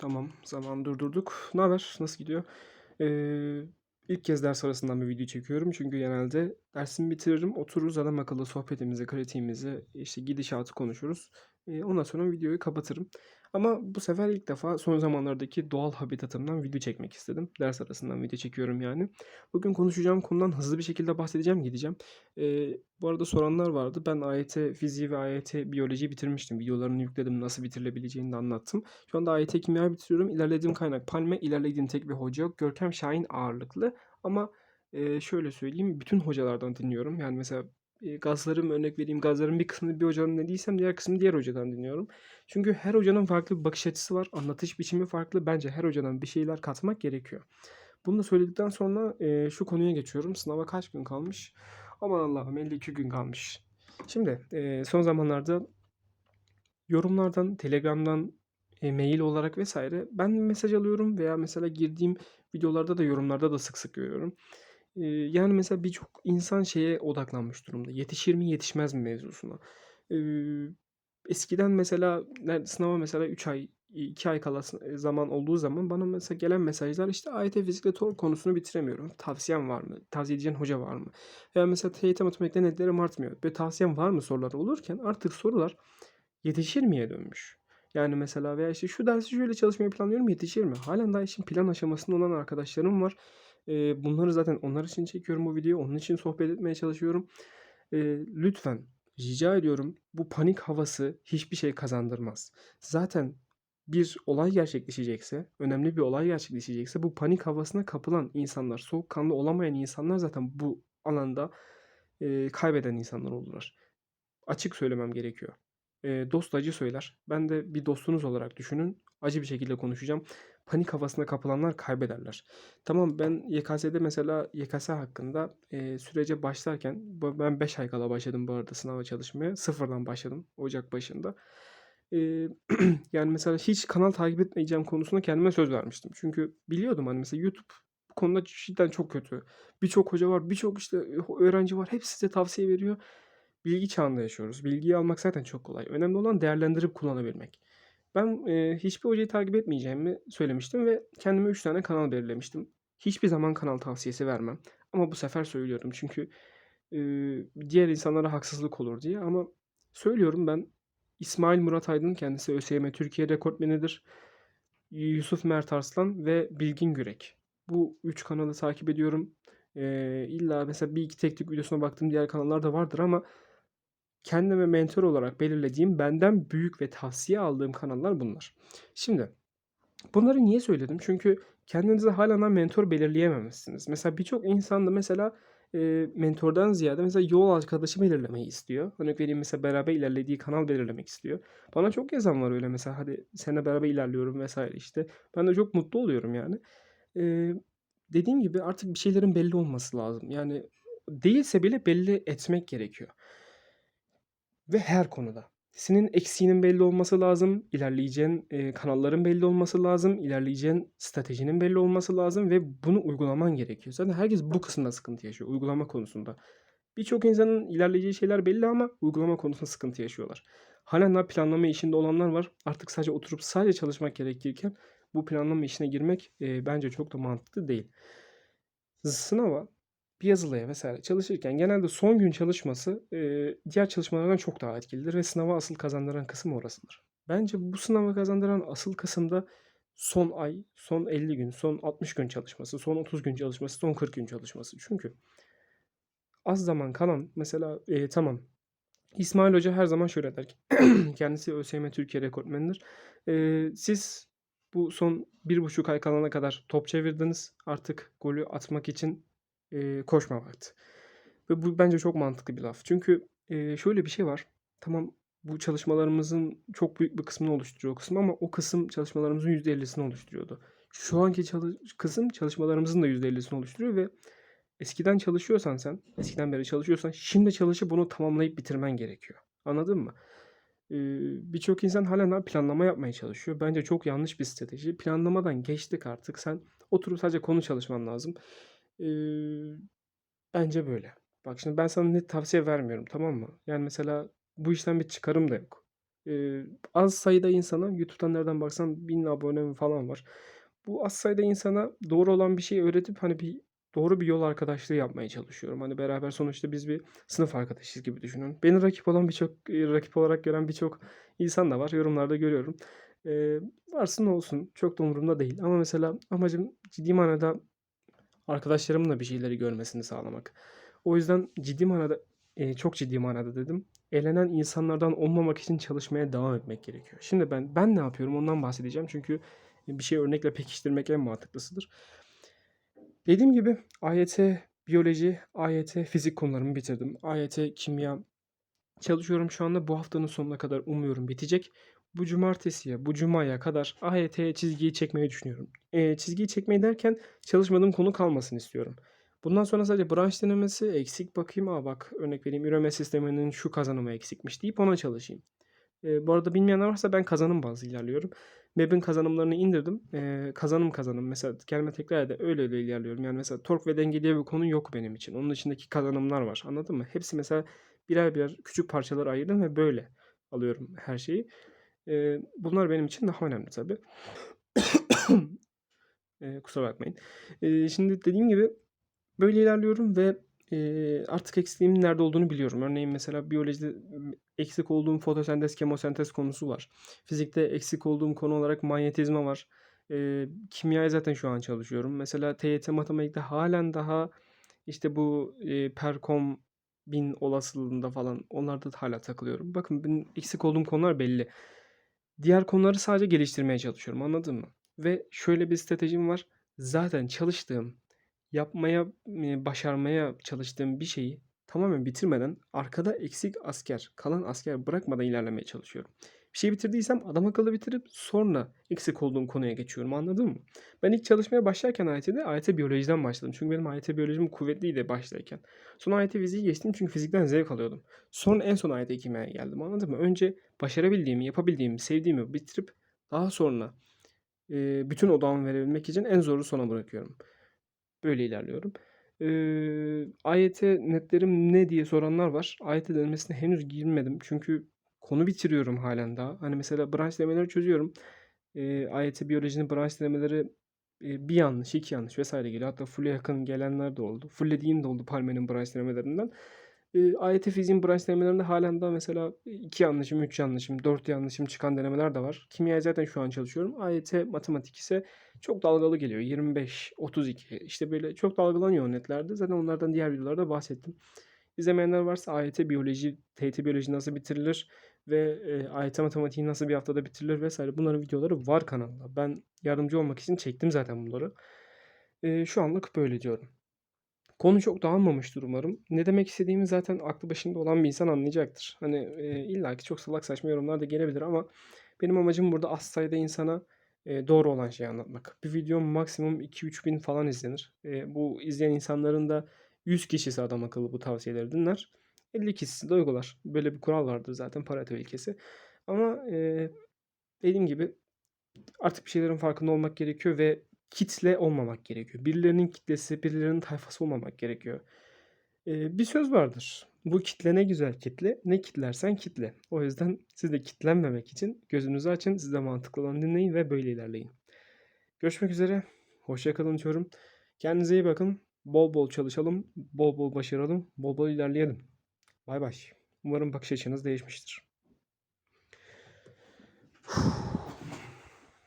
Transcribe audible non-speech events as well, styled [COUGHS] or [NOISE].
Tamam, zaman durdurduk. Ne haber? Nasıl gidiyor? Eee, ilk kez ders arasından bir video çekiyorum. Çünkü genelde dersimi bitiririm, otururuz adamakıllı sohbetimizi, kritiğimizi, işte gidişatı konuşuruz. Eee, ondan sonra videoyu kapatırım. Ama bu sefer ilk defa son zamanlardaki doğal habitatımdan video çekmek istedim. Ders arasından video çekiyorum yani. Bugün konuşacağım konudan hızlı bir şekilde bahsedeceğim, gideceğim. Eee, bu arada soranlar vardı. Ben AYT fiziği ve AYT biyolojiyi bitirmiştim. Videolarını yükledim, nasıl bitirilebileceğini de anlattım. Şu anda AYT kimya bitiriyorum. İlerlediğim kaynak Palme, ilerlediğim tek bir hoca yok. Görkem Şahin ağırlıklı. Ama eee, şöyle söyleyeyim, bütün hocalardan dinliyorum. Yani mesela gazlarım örnek vereyim. Gazların bir kısmını bir hocadan dinlediysem diğer kısmını diğer hocadan dinliyorum. Çünkü her hocanın farklı bir bakış açısı var. Anlatış biçimi farklı. Bence her hocadan bir şeyler katmak gerekiyor. Bunu da söyledikten sonra eee, şu konuya geçiyorum. Sınava kaç gün kalmış? Aman Allah'ım 52 gün kalmış. Şimdi eee, son zamanlarda yorumlardan, Telegram'dan, e, mail olarak vesaire ben mesaj alıyorum veya mesela girdiğim videolarda da yorumlarda da sık sık görüyorum. Yani mesela birçok insan şeye odaklanmış durumda. Yetişir mi yetişmez mi mevzusuna. Eskiden mesela sınava mesela 3 ay, 2 ay kala sı- zaman olduğu zaman bana mesela gelen mesajlar işte AYT fizikle TOR konusunu bitiremiyorum. Tavsiyen var mı? Tavsiye edeceğin hoca var mı? Veya mesela TYT matematikte netlerim artmıyor. Ve tavsiyen var mı soruları olurken artık sorular yetişir miye dönmüş. Yani mesela veya işte şu dersi şöyle çalışmayı planlıyorum yetişir mi? Halen daha işin plan aşamasında olan arkadaşlarım var. Bunları zaten onlar için çekiyorum bu videoyu. Onun için sohbet etmeye çalışıyorum. Lütfen rica ediyorum bu panik havası hiçbir şey kazandırmaz. Zaten bir olay gerçekleşecekse, önemli bir olay gerçekleşecekse bu panik havasına kapılan insanlar, soğukkanlı olamayan insanlar zaten bu alanda eee, kaybeden insanlar olurlar. Açık söylemem gerekiyor. Eee, dost acı söyler. Ben de bir dostunuz olarak düşünün. Acı bir şekilde konuşacağım. Panik havasına kapılanlar kaybederler. Tamam ben YKS'de mesela YKS hakkında eee, sürece başlarken ben 5 ay kala başladım bu arada sınava çalışmaya. Sıfırdan başladım Ocak başında. Eee, [CLEARS THROAT] yani mesela hiç kanal takip etmeyeceğim konusunda kendime söz vermiştim. Çünkü biliyordum hani mesela YouTube bu konuda cidden çok kötü. Birçok hoca var, birçok işte öğrenci var. Hepsi size tavsiye veriyor. Bilgi çağında yaşıyoruz. Bilgiyi almak zaten çok kolay. Önemli olan değerlendirip kullanabilmek. Ben eee, hiçbir hocayı takip etmeyeceğimi söylemiştim ve kendime 3 tane kanal belirlemiştim. Hiçbir zaman kanal tavsiyesi vermem. Ama bu sefer söylüyorum çünkü eee, diğer insanlara haksızlık olur diye. Ama söylüyorum ben İsmail Murat Aydın kendisi ÖSYM Türkiye rekortmenidir. Yusuf Mert Arslan ve Bilgin Gürek. Bu 3 kanalı takip ediyorum. Eee illa mesela bir iki teknik videosuna baktığım diğer kanallar da vardır ama kendime mentor olarak belirlediğim, benden büyük ve tavsiye aldığım kanallar bunlar. Şimdi bunları niye söyledim? Çünkü kendinize daha mentor belirleyememişsiniz. Mesela birçok insan da mesela, eee, mentordan ziyade mesela yol arkadaşı belirlemeyi istiyor. Örnek vereyim mesela beraber ilerlediği kanal belirlemek istiyor. Bana çok yazan var öyle mesela, "Hadi seninle beraber ilerliyorum." vs. işte. Ben de çok mutlu oluyorum yani. Eee, dediğim gibi artık bir şeylerin belli olması lazım. Yani değilse bile belli etmek gerekiyor. Ve her konuda. Senin eksiğinin belli olması lazım, ilerleyeceğin, eee, kanalların belli olması lazım, ilerleyeceğin stratejinin belli olması lazım ve bunu uygulaman gerekiyor. Zaten herkes bu kısımda sıkıntı yaşıyor, uygulama konusunda. Birçok insanın ilerleyeceği şeyler belli ama uygulama konusunda sıkıntı yaşıyorlar. Hâlen daha planlama işinde olanlar var. Artık sadece oturup sadece çalışmak gerekirken bu planlama işine girmek, eee, bence çok da mantıklı değil. Sınava, bir yazılıya vs. çalışırken genelde son gün çalışması, eee, diğer çalışmalardan çok daha etkilidir ve sınava asıl kazandıran kısım orasıdır. Bence bu sınava kazandıran asıl kısım da son ay, son 50 gün, son 60 gün çalışması, son 30 gün çalışması, son 40 gün çalışması. Çünkü az zaman kalan mesela, eee, tamam, İsmail Hoca her zaman şöyle der ki [CLEARS THROAT] kendisi ÖSYM Türkiye rekortmenidir. Eee, siz bu son 1,5 ay kalana kadar top çevirdiniz. Artık golü atmak için, eee, koşma vakti. Ve bu bence çok mantıklı bir laf. Çünkü, eee, şöyle bir şey var. Tamam, bu çalışmalarımızın çok büyük bir kısmını oluşturuyor o kısım ama o kısım çalışmalarımızın %50'sini oluşturuyordu. Şu anki çalı kısım çalışmalarımızın da %50'sini oluşturuyor ve eskiden çalışıyorsan sen, eskiden beri çalışıyorsan şimdi çalışıp bunu tamamlayıp bitirmen gerekiyor. Anladın mı? Eee, birçok insan hâlen daha planlama yapmaya çalışıyor. Bence çok yanlış bir strateji. Planlamadan geçtik artık. Sen oturup sadece konu çalışman lazım. Eee, bence böyle. Bak şimdi ben sana net tavsiye vermiyorum, tamam mı? Yani mesela bu işten bir çıkarım da yok. Eee, az sayıda insana YouTube'dan nereden baksan 1000 abonem falan var. Bu az sayıda insana doğru olan bir şeyi öğretip, hani, bir doğru bir yol arkadaşlığı yapmaya çalışıyorum. Hani, beraber sonuçta biz bir sınıf arkadaşıyız gibi düşünün. Beni rakip olan birçok, rakip olarak gören birçok insan da var. Yorumlarda görüyorum. Eee, varsın olsun. Çok da umurumda değil ama mesela amacım ciddi manada arkadaşlarımın da bir şeyleri görmesini sağlamak. O yüzden ciddi manada, eee, çok ciddi manada dedim, elenen insanlardan olmamak için çalışmaya devam etmek gerekiyor. Şimdi ben ben ne yapıyorum ondan bahsedeceğim çünkü bir şeyi örnekle pekiştirmek en mantıklısıdır. Dediğim gibi AYT biyoloji, AYT fizik konularımı bitirdim. AYT kimya çalışıyorum şu anda. Bu haftanın sonuna kadar umuyorum bitecek. Bu cumartesiye, bu cumaya kadar AYT'ye çizgiyi çekmeyi düşünüyorum. Eee, çizgiyi çekmeyi derken çalışmadığım konu kalmasın istiyorum. Bundan sonra sadece branş denemesi, eksik bakayım, a, bak örnek vereyim, üreme sisteminin şu kazanımı eksikmiş deyip ona çalışayım. Eee, bu arada bilmeyenler varsa ben kazanım bazlı ilerliyorum. MEB'in kazanımlarını indirdim. Eee, kazanım kazanım mesela kelime tekrar ede öyle öyle ilerliyorum. Yani mesela tork ve denge diye bir konu yok benim için. Onun dışındaki kazanımlar var. Anladın mı? Hepsi mesela birer birer küçük parçalara ayırdım ve böyle alıyorum her şeyi. Eee, bunlar benim için daha önemli tabii. [COUGHS] Eee, kusura bakmayın. Eee, şimdi dediğim gibi böyle ilerliyorum ve, eee, artık eksiğimin nerede olduğunu biliyorum. Örneğin mesela biyolojide, eksik olduğum fotosentez, kemosentez konusu var. Fizikte eksik olduğum konu olarak manyetizma var. Eee, kimyaya zaten şu an çalışıyorum. Mesela TYT matematikte hâlen daha, işte, bu, eee, Perkom 1000 olasılığında falan onlarda da hâlâ takılıyorum. Bakın benim eksik olduğum konular belli. Diğer konuları sadece geliştirmeye çalışıyorum, anladın mı? Ve şöyle bir stratejim var. Zaten çalıştığım, yapmaya, eee, başarmaya çalıştığım bir şeyi tamamen bitirmeden arkada eksik asker, kalan asker bırakmadan ilerlemeye çalışıyorum. Bir şeyi bitirdiysem adamakıllı bitirip sonra eksik olduğum konuya geçiyorum, anladın mı? Ben ilk çalışmaya başlarken AYT'de AYT biyolojiden başladım. Çünkü benim AYT biyolojim kuvvetliydi baştayken. Sonra AYT fiziği geçtim çünkü fizikten zevk alıyordum. Sonra en son AYT kimyaya geldim, anladın mı? Önce başarabildiğimi, yapabildiğimi, sevdiğimi bitirip daha sonra, eee, bütün odağımı verebilmek için en zoru sona bırakıyorum. Böyle ilerliyorum. Eee, AYT netlerim ne diye soranlar var. AYT denemesine henüz girmedim çünkü konu bitiriyorum hâlen daha. Hani, mesela branş denemeleri çözüyorum. Eee, AYT biyolojinin branş denemeleri, eee, 1 yanlış, 2 yanlış vs. geliyor. Hatta full'e yakın gelenler de oldu. Full'lediğim de oldu Palme'nin branş denemelerinden. Eee, AYT fiziğin branş denemelerinde hâlen daha mesela 2 yanlışım, 3 yanlışım, 4 yanlışım çıkan denemeler de var. Kimyaya zaten şu an çalışıyorum. AYT matematik ise çok dalgalı geliyor. 25, 32 işte böyle çok dalgalanıyor netlerde. Zaten onlardan diğer videolarda bahsettim. İzlemeyenler varsa AYT biyoloji, TYT biyoloji nasıl bitirilir ve, eee, AYT matematiği nasıl bir haftada bitirilir vs. bunların videoları var kanalda. Ben yardımcı olmak için çektim zaten bunları. Eee, şu anlık böyle diyorum. Konu çok dağılmamıştır umarım. Ne demek istediğimi zaten aklı başında olan bir insan anlayacaktır. Hani, eee, illaki çok salak saçma yorumlar da gelebilir ama benim amacım burada az sayıda insana, eee, doğru olan şeyi anlatmak. Bir videom maksimum 2-3 bin falan izlenir. Eee, bu izleyen insanların da 100 kişisi adamakıllı bu tavsiyeleri dinler. 50 kişisi de uygular. Böyle bir kural vardır zaten Pareto ilkesi. Ama, eee, dediğim gibi artık bir şeylerin farkında olmak gerekiyor ve kitle olmamak gerekiyor. Birilerinin kitlesi, birilerinin tayfası olmamak gerekiyor. Eee, bir söz vardır. Bu kitle ne güzel kitle, ne kitlersen kitle. O yüzden siz de kitlenmemek için gözünüzü açın, siz de mantıklı olanı dinleyin ve böyle ilerleyin. Görüşmek üzere, hoşça kalın diyorum. Kendinize iyi bakın. Bol bol çalışalım, bol bol başaralım, bol bol ilerleyelim. Baybay. Umarım bakış açınız değişmiştir.